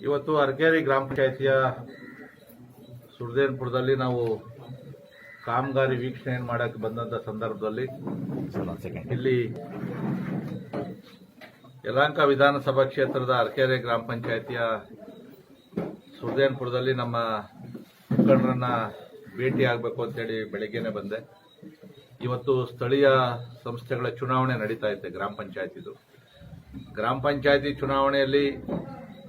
ಇವತ್ತು ಅರ್ಕೇರಿ ಗ್ರಾಮ ಪಂಚಾಯತಿಯ ಸುರ್ದೇನ್ಪುರದಲ್ಲಿ ನಾವು ಕಾಮಗಾರಿ ವೀಕ್ಷಣೆ ಮಾಡಕ್ಕೆ ಬಂದಂಥ ಸಂದರ್ಭದಲ್ಲಿ ಇಲ್ಲಿ ಯಲಹಂಕ ವಿಧಾನಸಭಾ ಕ್ಷೇತ್ರದ ಅರ್ಕೆರೆ ಗ್ರಾಮ ಪಂಚಾಯತಿಯ ಸುರ್ದೇನ್ಪುರದಲ್ಲಿ ನಮ್ಮ ಮುಖಂಡರನ್ನ ಭೇಟಿ ಆಗಬೇಕು ಅಂತೇಳಿ ಬೆಳಗ್ಗೆನೆ ಬಂದೆ. ಇವತ್ತು ಸ್ಥಳೀಯ ಸಂಸ್ಥೆಗಳ ಚುನಾವಣೆ ನಡೀತಾ ಇದೆ ಗ್ರಾಮ ಪಂಚಾಯತಿದು. ಗ್ರಾಮ ಪಂಚಾಯತಿ ಚುನಾವಣೆಯಲ್ಲಿ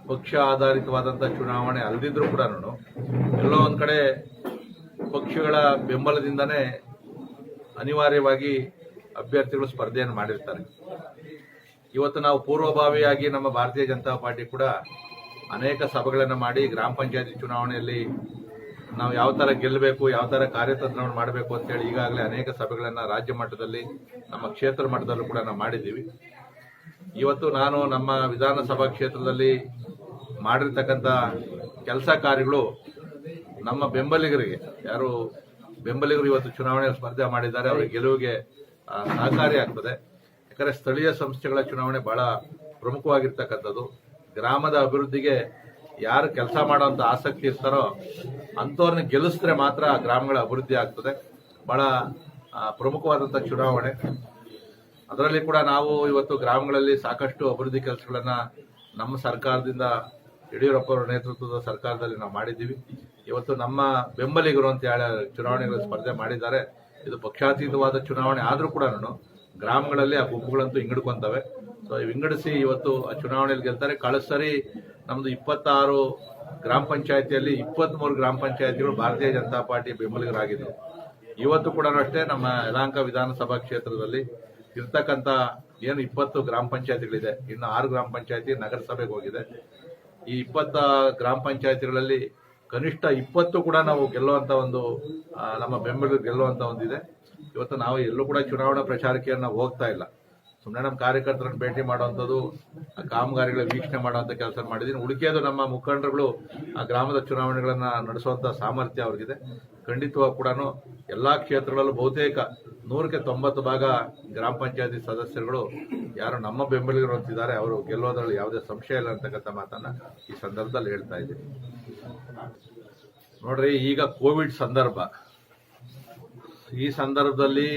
ಪಕ್ಷ ಆಧಾರಿತವಾದಂಥ ಚುನಾವಣೆ ಅಲ್ಲದಿದ್ದರೂ ಕೂಡ ಎಲ್ಲೋ ಒಂದು ಕಡೆ ಪಕ್ಷಗಳ ಬೆಂಬಲದಿಂದನೇ ಅನಿವಾರ್ಯವಾಗಿ ಅಭ್ಯರ್ಥಿಗಳು ಸ್ಪರ್ಧೆಯನ್ನು ಮಾಡಿರ್ತಾರೆ. ಇವತ್ತು ನಾವು ಪೂರ್ವಭಾವಿಯಾಗಿ ನಮ್ಮ ಭಾರತೀಯ ಜನತಾ ಪಾರ್ಟಿ ಕೂಡ ಅನೇಕ ಸಭೆಗಳನ್ನು ಮಾಡಿ ಗ್ರಾಮ ಪಂಚಾಯತಿ ಚುನಾವಣೆಯಲ್ಲಿ ನಾವು ಯಾವ ಥರ ಗೆಲ್ಲಬೇಕು, ಯಾವ ಥರ ಕಾರ್ಯತಂತ್ರವನ್ನು ಮಾಡಬೇಕು ಅಂತೇಳಿ ಈಗಾಗಲೇ ಅನೇಕ ಸಭೆಗಳನ್ನು ರಾಜ್ಯ ಮಟ್ಟದಲ್ಲಿ, ನಮ್ಮ ಕ್ಷೇತ್ರ ಮಟ್ಟದಲ್ಲೂ ಕೂಡ ನಾವು ಮಾಡಿದ್ದೀವಿ. ಇವತ್ತು ನಾನು ನಮ್ಮ ವಿಧಾನಸಭಾ ಕ್ಷೇತ್ರದಲ್ಲಿ ಮಾಡಿರ್ತಕ್ಕಂಥ ಕೆಲಸ ಕಾರ್ಯಗಳು ನಮ್ಮ ಬೆಂಬಲಿಗರಿಗೆ, ಯಾರು ಬೆಂಬಲಿಗರು ಇವತ್ತು ಚುನಾವಣೆ ಸ್ಪರ್ಧೆ ಮಾಡಿದ್ದಾರೆ, ಅವರ ಗೆಲುವಿಗೆ ಸಹಕಾರಿಯಾಗ್ತದೆ ಯಾಕಂದ್ರೆ ಸ್ಥಳೀಯ ಸಂಸ್ಥೆಗಳ ಚುನಾವಣೆ ಬಹಳ ಪ್ರಮುಖವಾಗಿರ್ತಕ್ಕಂಥದ್ದು. ಗ್ರಾಮದ ಅಭಿವೃದ್ಧಿಗೆ ಯಾರು ಕೆಲಸ ಮಾಡೋಂಥ ಆಸಕ್ತಿ ಇರ್ತಾರೋ ಅಂಥವ್ರನ್ನ ಗೆಲ್ಲಿಸಿದ್ರೆ ಮಾತ್ರ ಗ್ರಾಮಗಳ ಅಭಿವೃದ್ಧಿ ಆಗ್ತದೆ. ಬಹಳ ಪ್ರಮುಖವಾದಂಥ ಚುನಾವಣೆ. ಅದರಲ್ಲಿ ಕೂಡ ನಾವು ಇವತ್ತು ಗ್ರಾಮಗಳಲ್ಲಿ ಸಾಕಷ್ಟು ಅಭಿವೃದ್ಧಿ ಕೆಲಸಗಳನ್ನು ನಮ್ಮ ಸರ್ಕಾರದಿಂದ ಯಡಿಯೂರಪ್ಪ ಅವರ ನೇತೃತ್ವದ ಸರ್ಕಾರದಲ್ಲಿ ನಾವು ಮಾಡಿದ್ದೀವಿ. ಇವತ್ತು ನಮ್ಮ ಬೆಂಬಲಿಗರು ಅಂತ ಹೇಳಿ ಚುನಾವಣೆಗಳ ಸ್ಪರ್ಧೆ ಮಾಡಿದ್ದಾರೆ. ಇದು ಪಕ್ಷಾತೀತವಾದ ಚುನಾವಣೆ ಆದರೂ ಕೂಡ ಗ್ರಾಮಗಳಲ್ಲಿ ಆ ಗುಂಪುಗಳಂತೂ ಹಿಂಗಡ್ಕೊಂತವೆ ಸೊ ವಿಂಗಡಿಸಿ ಇವತ್ತು ಆ ಚುನಾವಣೆಯಲ್ಲಿ ಗೆಲ್ತಾರೆ. ಕಳೆದ ನಮ್ಮದು ಇಪ್ಪತ್ತಾರು ಗ್ರಾಮ ಪಂಚಾಯತಿಯಲ್ಲಿ ಇಪ್ಪತ್ಮೂರು ಗ್ರಾಮ ಪಂಚಾಯತಿಗಳು ಭಾರತೀಯ ಜನತಾ ಪಾರ್ಟಿ ಬೆಂಬಲಿಗರಾಗಿದ್ದರು ಇವತ್ತು ಕೂಡ ಅಷ್ಟೇ ನಮ್ಮ ಯಲಾಂಕ ವಿಧಾನಸಭಾ ಕ್ಷೇತ್ರದಲ್ಲಿ ಇರ್ತಕ್ಕಂಥ ಏನು ಇಪ್ಪತ್ತು ಗ್ರಾಮ ಪಂಚಾಯತಿಗಳಿದೆ. ಇನ್ನು ಆರು ಗ್ರಾಮ ಪಂಚಾಯತಿ ನಗರಸಭೆಗೆ ಹೋಗಿದೆ. ಈ ಇಪ್ಪತ್ತ ಗ್ರಾಮ ಪಂಚಾಯತಿಗಳಲ್ಲಿ ಕನಿಷ್ಠ ಇಪ್ಪತ್ತು ಕೂಡ ನಾವು ಗೆಲ್ಲುವಂತ ಒಂದು ನಮ್ಮ ಬೆಂಬಲ ಗೆಲ್ಲುವಂತ ಒಂದಿದೆ. ಇವತ್ತು ನಾವು ಎಲ್ಲೂ ಕೂಡ ಚುನಾವಣಾ ಪ್ರಚಾರಕ್ಕೆ ನಾವು ಹೋಗ್ತಾ ಇಲ್ಲ. ಸುಮ್ಮನೆ ನಮ್ಮ ಕಾರ್ಯಕರ್ತರನ್ನು ಭೇಟಿ ಮಾಡುವಂಥದ್ದು ಕಾಮಗಾರಿಗಳ ವೀಕ್ಷಣೆ ಮಾಡುವಂಥ ಕೆಲಸ ಮಾಡಿದ್ದೀನಿ ಉಳಿಕೆಯದು ನಮ್ಮ ಮುಖಂಡರುಗಳು ಆ ಗ್ರಾಮದ ಚುನಾವಣೆಗಳನ್ನು ನಡೆಸುವಂಥ ಸಾಮರ್ಥ್ಯ ಅವ್ರಿಗಿದೆ. ಖಂಡಿತವಾಗಿ ಕೂಡ ಎಲ್ಲ ಕ್ಷೇತ್ರಗಳಲ್ಲೂ ಬಹುತೇಕ ನೂರಕ್ಕೆ ತೊಂಬತ್ತು ಭಾಗ ಗ್ರಾಮ ಪಂಚಾಯತಿ ಸದಸ್ಯರುಗಳು ಯಾರು ನಮ್ಮ ಬೆಂಬಲಿಗರು ಅಂತಿದ್ದಾರೆ, ಅವರು ಗೆಲ್ಲೋದ್ರಲ್ಲಿ ಯಾವುದೇ ಸಂಶಯ ಇಲ್ಲ ಅಂತಕ್ಕಂಥ ಮಾತನ್ನ ಈ ಸಂದರ್ಭದಲ್ಲಿ ಹೇಳ್ತಾ ಇದ್ದೀನಿ. ನೋಡ್ರಿ, ಈಗ ಕೋವಿಡ್ ಸಂದರ್ಭ. ಈ ಸಂದರ್ಭದಲ್ಲಿ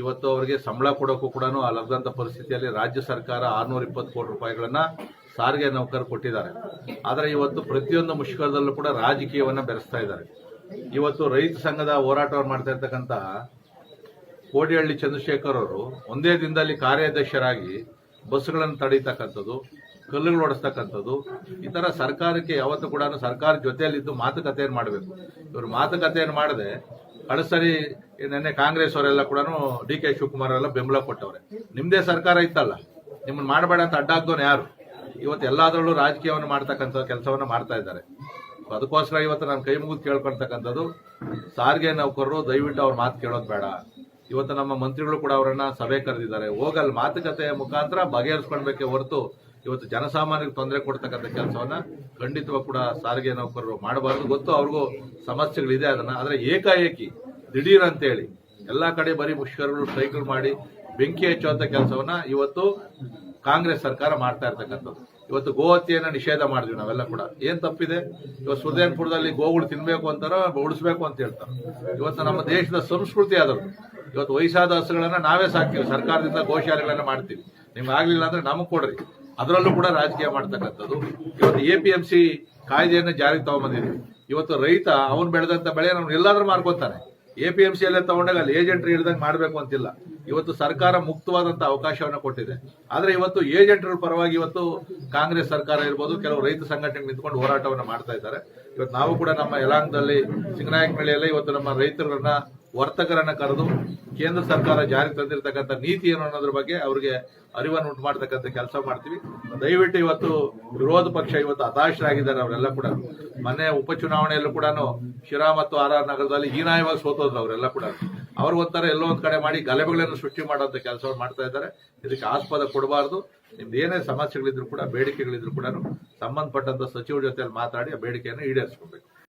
ಇವತ್ತು ಅವರಿಗೆ ಸಂಬಳ ಕೊಡೋಕ್ಕೂ ಕೂಡ ಲಭ್ಯಂಥ ಪರಿಸ್ಥಿತಿಯಲ್ಲಿ ರಾಜ್ಯ ಸರ್ಕಾರ ಆರ್ನೂರ ಇಪ್ಪತ್ತು ಕೋಟಿ ರೂಪಾಯಿಗಳನ್ನ ಸಾರಿಗೆ ನೌಕರರು ಕೊಟ್ಟಿದ್ದಾರೆ. ಆದರೆ ಇವತ್ತು ಪ್ರತಿಯೊಂದು ಮುಷ್ಕರದಲ್ಲೂ ಕೂಡ ರಾಜಕೀಯವನ್ನು ಬೆರೆಸ್ತಾ ಇದ್ದಾರೆ. ಇವತ್ತು ರೈತ ಸಂಘದ ಹೋರಾಟವನ್ನು ಮಾಡ್ತಾ ಇರ್ತಕ್ಕಂಥ ಕೋಡಿಹಳ್ಳಿ ಚಂದ್ರಶೇಖರ್ ಅವರು ಒಂದೇ ದಿನದಲ್ಲಿ ಕಾರ್ಯಾಧ್ಯಕ್ಷರಾಗಿ ಬಸ್ಗಳನ್ನು ತಡೀತಕ್ಕಂಥದ್ದು, ಕಲ್ಲುಗಳು ಹೊಡೆಸ್ತಕ್ಕಂಥದ್ದು ಈ ಥರ ಸರ್ಕಾರಕ್ಕೆ ಯಾವತ್ತೂ ಕೂಡ ಸರ್ಕಾರ ಜೊತೆಯಲ್ಲಿದ್ದು ಮಾತುಕತೆಯನ್ನು ಮಾಡಬೇಕು. ಇವರು ಮಾತುಕತೆಯನ್ನು ಮಾಡದೆ ಕಳಸರಿ ಸರಿ ನಿನ್ನೆ ಕಾಂಗ್ರೆಸ್ ಅವರೆಲ್ಲ ಕೂಡ ಡಿ ಕೆ ಶಿವಕುಮಾರ್ ಎಲ್ಲ ಬೆಂಬಲ ಕೊಟ್ಟವ್ರೆ. ನಿಮ್ಮದೇ ಸರ್ಕಾರ ಇತ್ತಲ್ಲ, ನಿಮ್ಮನ್ನು ಮಾಡಬೇಡ ಅಂತ ಅಡ್ಡಾಗ್ದವನು ಯಾರು? ಇವತ್ತು ಎಲ್ಲದರಲ್ಲೂ ರಾಜಕೀಯವನ್ನು ಮಾಡ್ತಕ್ಕಂಥ ಕೆಲಸವನ್ನು ಮಾಡ್ತಾ ಇದ್ದಾರೆ. ಅದಕ್ಕೋಸ್ಕರ ಇವತ್ತು ನಾನು ಕೈ ಮುಗಿದು ಕೇಳ್ಕೊಳ್ತಕ್ಕಂಥದ್ದು, ಸಾರಿಗೆ ನೌಕರರು ದಯವಿಟ್ಟು ಅವ್ರ ಮಾತು ಕೇಳೋದು ಬೇಡ. ಇವತ್ತು ನಮ್ಮ ಮಂತ್ರಿಗಳು ಕೂಡ ಅವರನ್ನ ಸಭೆ ಕರೆದಿದ್ದಾರೆ. ಹೋಗಲ್ ಮಾತುಕತೆಯ ಮುಖಾಂತರ ಬಗೆಹರಿಸ್ಕೊಳ್ಬೇಕೆ ಹೊರತು ಇವತ್ತು ಜನಸಾಮಾನ್ಯರಿಗೆ ತೊಂದರೆ ಕೊಡ್ತಕ್ಕಂಥ ಕೆಲಸವನ್ನ ಖಂಡಿತವಾಗಿ ಕೂಡ ಸಾರಿಗೆ ನೌಕರರು ಮಾಡಬಾರದು. ಗೊತ್ತು ಅವ್ರಿಗೂ ಸಮಸ್ಯೆಗಳಿದೆ ಅದನ್ನ. ಆದರೆ ಏಕಾಏಕಿ ದಿಢೀರ್ ಅಂತೇಳಿ ಎಲ್ಲಾ ಕಡೆ ಬರೀ ಮುಷ್ಕರಗಳು, ಸ್ಟ್ರೈಕ್ಗಳು ಮಾಡಿ ಬೆಂಕಿ ಹಚ್ಚುವಂತ ಕೆಲಸವನ್ನ ಇವತ್ತು ಕಾಂಗ್ರೆಸ್ ಸರ್ಕಾರ ಮಾಡ್ತಾ ಇರ್ತಕ್ಕಂಥದ್ದು. ಇವತ್ತು ಗೋಹತ್ಯೆಯನ್ನ ನಿಷೇಧ ಮಾಡಿದ್ವಿ ನಾವೆಲ್ಲ ಕೂಡ. ಏನ್ ತಪ್ಪಿದೆ? ಇವತ್ತು ಸುದೇನ್ಪುರದಲ್ಲಿ ಗೋಗಳು ತಿನ್ಬೇಕು ಅಂತಾರೋ, ಉಳಿಸ್ಬೇಕು ಅಂತ ಹೇಳ್ತಾರೆ. ಇವತ್ತು ನಮ್ಮ ದೇಶದ ಸಂಸ್ಕೃತಿ ಆದದ್ದು. ಇವತ್ತು ವಯಸ್ಸಾದ ಹಸುಗಳನ್ನ ನಾವೇ ಸಾಕ್ತೀವಿ, ಸರ್ಕಾರದಿಂದ ಗೋಶಾಲೆಗಳನ್ನ ಮಾಡ್ತೀವಿ. ನಿಮ್ಗೆ ಆಗ್ಲಿಲ್ಲ ಅಂದ್ರೆ ನಮಗ್ ಕೊಡ್ರಿ. ಅದರಲ್ಲೂ ಕೂಡ ರಾಜಕೀಯ ಮಾಡ್ತಕ್ಕಂಥದ್ದು. ಇವತ್ತು ಎ ಪಿ ಎಂ ಸಿ ಕಾಯ್ದೆಯನ್ನು ಜಾರಿಗೆ ತಗೊಂಬಂದಿದ್ವಿ ಇವತ್ತು ರೈತ ಅವನು ಬೆಳೆದಂತ ಬೆಳೆ ಅವ್ನು ಎಲ್ಲಾದ್ರೂ ಮಾರ್ಕೊತಾನೆ ಎ ಪಿ ಎಂ ಸಿ ಅಲ್ಲೇ ತಗೊಂಡಾಗ ಅಲ್ಲಿ ಏಜೆಂಟ್ರು ಹಿಡ್ದಂಗೆ ಮಾಡಬೇಕು ಅಂತಿಲ್ಲ. ಇವತ್ತು ಸರ್ಕಾರ ಮುಕ್ತವಾದಂತ ಅವಕಾಶವನ್ನ ಕೊಟ್ಟಿದೆ. ಆದ್ರೆ ಇವತ್ತು ಏಜೆಂಟರ ಪರವಾಗಿ ಇವತ್ತು ಕಾಂಗ್ರೆಸ್ ಸರ್ಕಾರ ಇರ್ಬೋದು, ಕೆಲವು ರೈತ ಸಂಘಟನೆ ನಿಂತ್ಕೊಂಡು ಹೋರಾಟವನ್ನ ಮಾಡ್ತಾ ಇದ್ದಾರೆ. ಇವತ್ತು ನಾವು ಕೂಡ ನಮ್ಮ ಯಲಾಂಗದಲ್ಲಿ, ಸಿಂಗನಾಯಕ ಮೇಳೆಯಲ್ಲಿ ಇವತ್ತು ನಮ್ಮ ರೈತರನ್ನ ವರ್ತಕರನ್ನ ಕರೆದು ಕೇಂದ್ರ ಸರ್ಕಾರ ಜಾರಿಗೆ ತಂದಿರತಕ್ಕಂಥ ನೀತಿ ಏನು ಅನ್ನೋದ್ರ ಬಗ್ಗೆ ಅವರಿಗೆ ಅರಿವನ್ನು ಉಂಟು ಮಾಡ್ತಕ್ಕಂಥ ಕೆಲಸ ಮಾಡ್ತೀವಿ. ದಯವಿಟ್ಟು ಇವತ್ತು ವಿರೋಧ ಪಕ್ಷ ಇವತ್ತು ಹತಾಶರಾಗಿದ್ದಾರೆ ಅವರೆಲ್ಲ ಕೂಡ. ಮೊನ್ನೆ ಉಪಚುನಾವಣೆಯಲ್ಲೂ ಕೂಡ ಶಿರಾ ಮತ್ತು ಆರ್ ಆರ್ ನಗರದಲ್ಲಿ ಹೀನಾಯವಾಗಿ ಸೋತೋದ್ರು ಅವರೆಲ್ಲ ಕೂಡ. ಅವ್ರ ಒಂಥರ ಎಲ್ಲೋ ಒಂದ್ ಕಡೆ ಮಾಡಿ ಗಲಭೆಗಳನ್ನು ಸೃಷ್ಟಿ ಮಾಡುವಂತ ಕೆಲಸವನ್ನು ಮಾಡ್ತಾ ಇದ್ದಾರೆ. ಇದಕ್ಕೆ ಆಸ್ಪದ ಕೊಡಬಾರ್ದು. ನಿಮ್ದು ಏನೇ ಸಮಸ್ಯೆಗಳಿದ್ರು ಕೂಡ, ಬೇಡಿಕೆಗಳಿದ್ರು ಕೂಡ ಸಂಬಂಧಪಟ್ಟಂತ ಸಚಿವರ ಜೊತೆ ಮಾತಾಡಿ ಆ ಬೇಡಿಕೆಯನ್ನು ಈಡೇರಿಸ್ಕೊಬೇಕು.